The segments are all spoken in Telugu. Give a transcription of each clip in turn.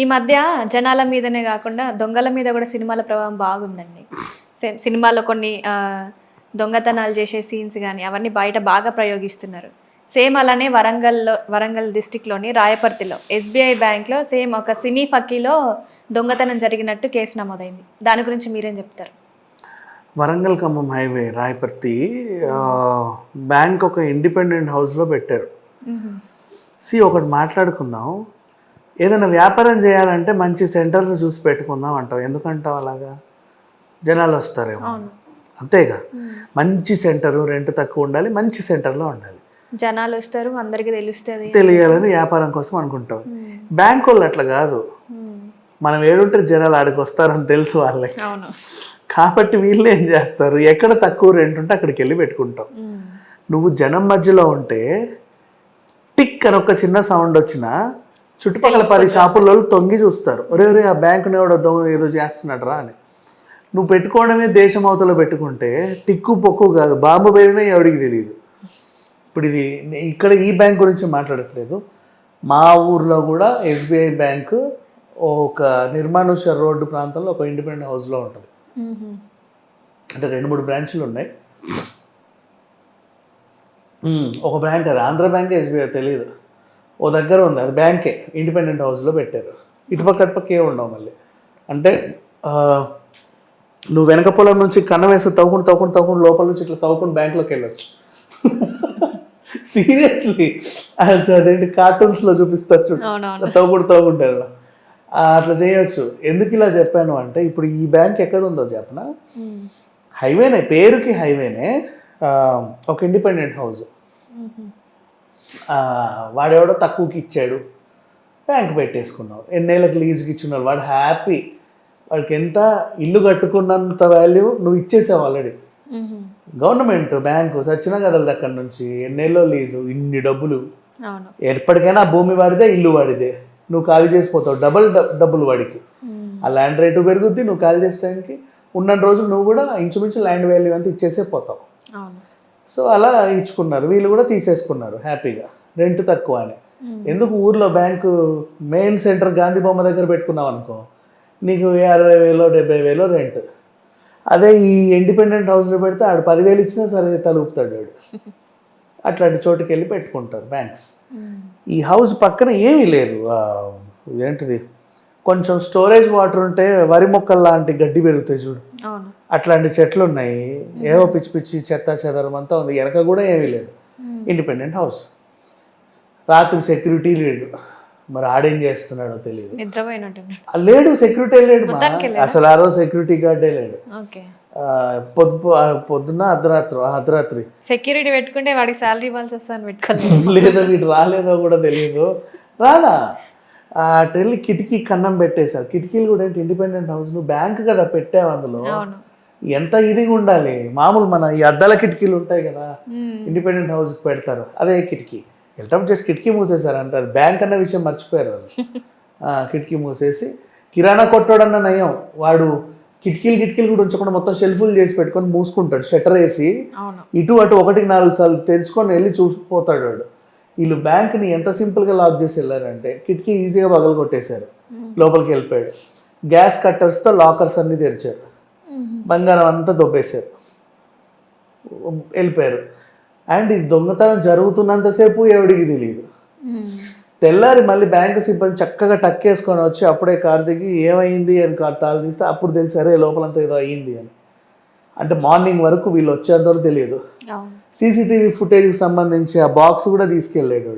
ఈ మధ్య జనాల మీదనే కాకుండా దొంగల మీద కూడా సినిమాల ప్రభావం బాగుందండి. సినిమాలో కొన్ని దొంగతనాలు చేసే సీన్స్ కానీ అవన్నీ బయట బాగా ప్రయోగిస్తున్నారు. సేమ్ అలానే వరంగల్లో వరంగల్ డిస్టిక్లోని రాయపర్తిలో ఎస్బీఐ బ్యాంక్లో సేమ్ ఒక సినీ ఫకీలో దొంగతనం జరిగినట్టు కేసు నమోదైంది. దాని గురించి మీరేం చెప్తారు? వరంగల్ ఖమ్మం హైవే రాయపర్తి బ్యాంక్ ఒక ఇండిపెండెంట్ హౌస్లో పెట్టారు. సి ఒకటి మాట్లాడుకుందాం. ఏదైనా వ్యాపారం చేయాలంటే మంచి సెంటర్లు చూసి పెట్టుకుందాం అంటావు. ఎందుకంటావు అలాగా? జనాలు వస్తారేమో. అంతేగా? మంచి సెంటరు రెంట్ తక్కువ ఉండాలి మంచి సెంటర్లో ఉండాలి. జనాలు వస్తారు అందరికీ తెలుస్తుంది. తెలియాలని వ్యాపారం కోసం అనుకుంటాం. బ్యాంక్ వాళ్ళు అట్లా కాదు. మనం ఏడుంటే జనాలు ఆడికి వస్తారని తెలుసు వాళ్ళకి. అవును. కాబట్టి వీళ్ళు ఏం చేస్తారు? ఎక్కడ తక్కువ రెంట్ ఉంటే అక్కడికి వెళ్ళి పెట్టుకుంటాం. నువ్వు జనం మధ్యలో ఉంటే టిక్ అని ఒక చిన్న సౌండ్ వచ్చినా చుట్టుపక్కల పది షాపుల్లో తొంగి చూస్తారు. ఒరే ఒరే ఆ బ్యాంకుని ఎవడో దొంగ ఏదో చేస్తున్నాడు రా అని. నువ్వు పెట్టుకోవడమే దేశం అవతల పెట్టుకుంటే టిక్కు పొక్కు కాదు. బాంబు పేరినా ఎవడికి తెలియదు. ఇప్పుడు ఇది ఇక్కడ ఈ బ్యాంక్ గురించి మాట్లాడట్లేదు. మా ఊర్లో కూడా ఎస్బీఐ బ్యాంకు ఒక నిర్మానుష రోడ్డు ప్రాంతంలో ఒక ఇండిపెండెంట్ హౌస్లో ఉంటుంది. అంటే రెండు మూడు బ్రాంచ్లు ఉన్నాయి. ఒక బ్యాంక్ అది. ఆంధ్ర బ్యాంక్ ఎస్బీఐ తెలియదు. ఓ దగ్గర ఉంది అది బ్యాంకే ఇండిపెండెంట్ హౌస్లో పెట్టారు. ఇటుపక్క అటుపక్క ఏ ఉండవు మళ్ళీ. అంటే నువ్వు వెనక పొలం నుంచి కన్నం వేసి తవ్వుకుని తవ్వుకుని తవ్వుకుని లోపల నుంచి ఇట్లా తవ్వుకుని బ్యాంక్లోకి వెళ్ళొచ్చు. సీరియస్లీ అదేంటి కార్టూన్స్లో చూపిస్తారు చూడు. తవ్వుకుంటూ తవ్వుకుంటారు అట్లా చేయొచ్చు. ఎందుకు ఇలా చెప్పాను అంటే ఇప్పుడు ఈ బ్యాంక్ ఎక్కడ ఉందో చెప్పనా. హైవేనే పేరుకి హైవేనే ఒక ఇండిపెండెంట్ హౌస్. వాడెవడో తక్కువకి ఇచ్చాడు. బ్యాంక్ పెట్టేసుకున్నావు ఎన్నేళ్ళకి లీజుకి ఇచ్చున్నాడు. వాడు హ్యాపీ వాడికి ఎంత ఇల్లు కట్టుకున్నంత వాల్యూ నువ్వు ఇచ్చేసావు ఆల్రెడీ. గవర్నమెంట్ బ్యాంకు సచిన కదలదు అక్కడి నుంచి ఎన్నేళ్ళో లీజు ఇన్ని డబ్బులు. ఎప్పటికైనా భూమి వాడిదే ఇల్లు వాడిదే. నువ్వు ఖాళీ చేసిపోతావు. డబుల్ డబ్బులు వాడికి. ఆ ల్యాండ్ రేటు పెరుగుద్ది నువ్వు ఖాళీ చేసే టైంకి ఉన్న రోజులు నువ్వు కూడా ఇంచుమించు ల్యాండ్ వాల్యూ అంతా ఇచ్చేసే పోతావు. సో అలా ఇచ్చుకున్నారు. వీళ్ళు కూడా తీసేసుకున్నారు హ్యాపీగా. రెంట్ తక్కువ అని. ఎందుకు ఊర్లో బ్యాంకు మెయిన్ సెంటర్ గాంధీ బొమ్మ దగ్గర పెట్టుకున్నావు అనుకో నీకు అరవై వేలో డెబ్బై వేలో రెంట్. అదే ఈ ఇండిపెండెంట్ హౌస్లో పెడితే ఆడు పదివేలు ఇచ్చినా సరే తలుపుతాడు వాడు. అట్లాంటి చోటుకి వెళ్ళి పెట్టుకుంటారు బ్యాంక్స్. ఈ హౌస్ పక్కన ఏమీ లేదు. ఏంటిది కొంచెం స్టోరేజ్ వాటర్ ఉంటే వరి మొక్కలు లాంటి గడ్డి పెరుగుతాయి చూడు. అట్లాంటి చెట్లు ఉన్నాయి. ఏవో పిచ్చి పిచ్చి చెత్త చెదరం అంతా ఉంది. వెనక కూడా ఏమీ లేదు. ఇండిపెండెంట్ హౌస్ రాత్రి సెక్యూరిటీ లేడు. మరి ఆడేం చేస్తున్నాడో తెలియదు. లేడు సెక్యూరిటీ లేడు? అసలు ఆ రోజు సెక్యూరిటీ గార్డే లేడు. పొద్దు పొద్దున్న అర్ధరాత్రి అర్ధరాత్రి. సెక్యూరిటీ పెట్టుకుంటే వాడికి శాలరీ ఇవ్వాల్సి వస్తుందని పెట్టుకోలేదు. లేదో వీడు రాలేదో కూడా తెలియదు రాలా ఆ, వెళ్ళి కిటికీ కన్నం పెట్టేశారు. కిటికీలు కూడా ఏంటి? ఇండిపెండెంట్ హౌస్ నువ్వు బ్యాంక్ కదా పెట్టావు అందులో. ఎంత ఇదిగా ఉండాలి? మామూలు మన ఈ అద్దాల కిటికీలు ఉంటాయి కదా. ఇండిపెండెంట్ హౌస్కి పెడతారు. అదే కిటికీ. వెళ్తాం జస్ట్ కిటికీ మూసేశారు అంటే అది బ్యాంక్ అన్న విషయం మర్చిపోయారు వాళ్ళు. ఆ, కిటికీ మూసేసి కిరాణా కొట్టాడన్న నయం. వాడు కిటికీలు కిటికీలు కూడా ఉంచకుండా మొత్తం షెల్ఫులు చేసి పెట్టుకొని మూసుకుంటాడు. షట్టర్ వేసి ఇటు అటు ఒకటికి నాలుగు సార్లు తెరుచుకొని వెళ్ళి చూసిపోతాడు వాడు. వీళ్ళు బ్యాంక్ని ఎంత సింపుల్గా లాక్ చేసి వెళ్ళారంటే కిటికీ ఈజీగా పగలు కొట్టేశారు. లోపలికి వెళ్ళిపోయాడు. గ్యాస్ కట్టర్స్తో లాకర్స్ అన్నీ తెరిచారు. బంగారం అంతా దొబ్బేశారు. వెళ్ళిపోయారు. అండ్ ఈ దొంగతనం జరుగుతున్నంతసేపు ఎవడికి తెలియదు. తెల్లారి మళ్ళీ బ్యాంకు సిబ్బంది చక్కగా టక్కేసుకొని వచ్చి అప్పుడే కార్ దిగి ఏమైంది అని కార్ తాళం తీస్తే అప్పుడు తెలిసి అరే లోపలంతా ఏదో అయ్యింది అని. అంటే మార్నింగ్ వరకు వీళ్ళు వచ్చేంతవరకు తెలియదు. సీసీటీవీ ఫుటేజ్కి సంబంధించి ఆ బాక్స్ కూడా తీసుకెళ్ళాడు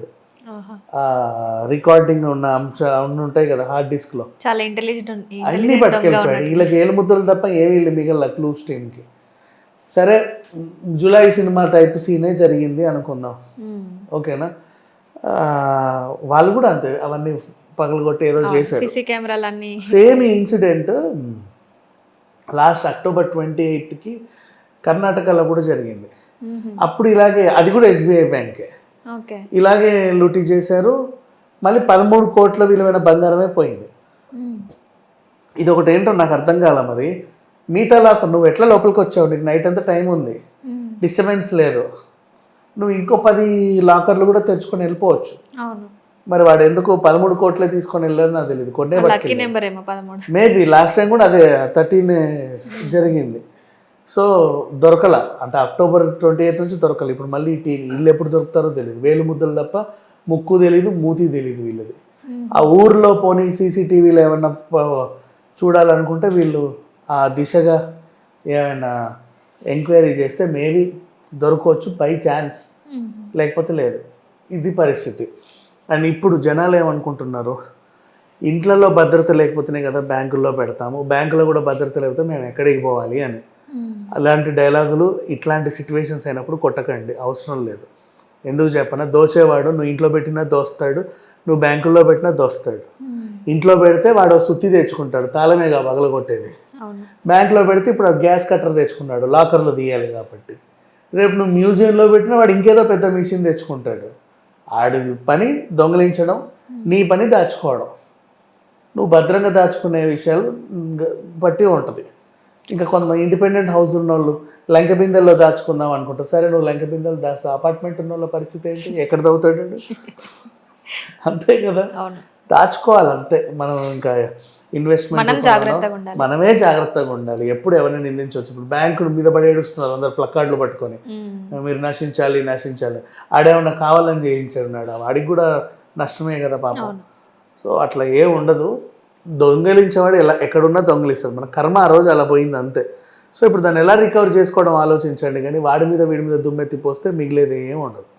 రికార్డింగ్ ఉన్న అంశ ఉంటాయి కదా హార్డ్ డిస్క్లో చాలా ఇంటెలిజెంట్ అన్నీ పట్టుకెళ్ళిపోయాడు వీళ్ళకి ఏలు ముద్దలు తప్ప ఏమీ లేదు మిగల క్లూస్ టీమ్కి సరే జూలై సినిమా టైప్ సీనే జరిగింది అనుకుందాం. ఓకేనా? వాళ్ళు కూడా అంతే అవన్నీ పగలగొట్టి ఏదో చేశారు. Same incident last October twenty ఎయిత్కి కర్ణాటకలో కూడా జరిగింది. అప్పుడు ఇలాగే అది కూడా ఎస్బీఐ బ్యాంకే. ఇలాగే లూటీ చేశారు. మళ్ళీ పదమూడు కోట్ల విలువైన బంగారమే పోయింది. ఇది ఒకటి ఏంటో నాకు అర్థం కాల మరి. మీతో లాక్ నువ్వు ఎట్లా లోపలికి వచ్చావు? నీకు నైట్ అంతా టైం ఉంది. డిస్టర్బెన్స్ లేదు. నువ్వు ఇంకో పది లాకర్లు కూడా తెచ్చుకొని వెళ్ళిపోవచ్చు. అవును. మరి వాడు ఎందుకు పదమూడు కోట్లే తీసుకొని వెళ్ళారు నాకు తెలియదు కొన్నే లక్కీ నెంబర్ ఏమో పదమూడు. మేబీ లాస్ట్ టైం కూడా అదే థర్టీన్ జరిగింది. సో దొరకల. అంటే అక్టోబర్ ట్వంటీ ఎయిత్ నుంచి దొరకల. ఇప్పుడు మళ్ళీ టీ వీళ్ళు ఎప్పుడు దొరుకుతారో తెలియదు వేలు ముద్దలు తప్ప ముక్కు తెలియదు మూతి తెలియదు వీళ్ళది. ఆ ఊర్లో పోనీ సీసీటీవీలో ఏమన్నా ప- చూడాలనుకుంటే వీళ్ళు ఆ దిశగా ఏమైనా ఎంక్వైరీ చేస్తే మేబీ దొరకవచ్చు బై ఛాన్స్. లేకపోతే లేదు. ఇది పరిస్థితి. అండ్ ఇప్పుడు జనాలు ఏమనుకుంటున్నారు? ఇంట్లలో భద్రత లేకపోతేనే కదా బ్యాంకుల్లో పెడతాము బ్యాంకులో కూడా భద్రత లేకపోతే మేము ఎక్కడికి పోవాలి అని. మ్మ్. అలాంటి డైలాగులు ఇట్లాంటి సిచ్యువేషన్స్ అయినప్పుడు కొట్టకండి అవసరం లేదు. ఎందుకు చెప్పనా? దోచేవాడు నువ్వు ఇంట్లో పెట్టినా దోస్తాడు నువ్వు బ్యాంకుల్లో పెట్టినా దోస్తాడు. మ్మ్. ఇంట్లో పెడితే వాడు సుత్తి తెచ్చుకుంటాడు తాళమేగా పగలగొట్టేది. అవును. బ్యాంక్లో పెడితే ఇప్పుడు గ్యాస్ కట్టర్ తెచ్చుకున్నాడు లాకర్లో తీయాలి కాబట్టి. రేపు నువ్వు మ్యూజియంలో పెట్టినా వాడు ఇంకేదో పెద్ద మిషన్ తెచ్చుకుంటాడు. ఆడి పని దొంగలించడం నీ పని దాచుకోవడం. నువ్వు భద్రంగా దాచుకునే విషయాలు బట్టి ఉంటుంది. ఇంకా కొంతమంది ఇండిపెండెంట్ హౌస్ ఉన్న వాళ్ళు లంక బిందెల్లో దాచుకుందాం అనుకుంటారు. సరే నువ్వు లంక బిందెలు దాస్తా అపార్ట్మెంట్ ఉన్న వాళ్ళ పరిస్థితి ఏంటి? ఎక్కడ దవ్వుతాడు అంతే కదా? అవును దాచుకోవాలి అంతే మనం ఇంకా ఇన్వెస్ట్మెంట్ మనమే జాగ్రత్తగా ఉండాలి. ఎప్పుడు ఎవరైనా నిందించవచ్చు? ఇప్పుడు బ్యాంకుల మీద పడి ఏడుస్తున్నారు అందరు ప్లక్కార్డులు పట్టుకొని. మీరు నశించాలి నశించాలి. ఆడేమన్నా కావాలని చేయించాడు వాడికి కూడా నష్టమే కదా పాపం. సో అట్లా ఏం ఉండదు. దొంగలించేవాడు ఎలా ఎక్కడున్నా దొంగలిస్తాడు మన కర్మ ఆ రోజు అలా పోయింది అంతే. సో ఇప్పుడు దాన్ని ఎలా రికవర్ చేసుకోవడం ఆలోచించండి. కానీ వాడి మీద వీడి మీద దుమ్మెత్తి పోస్తే మిగిలేది ఏం ఉండదు.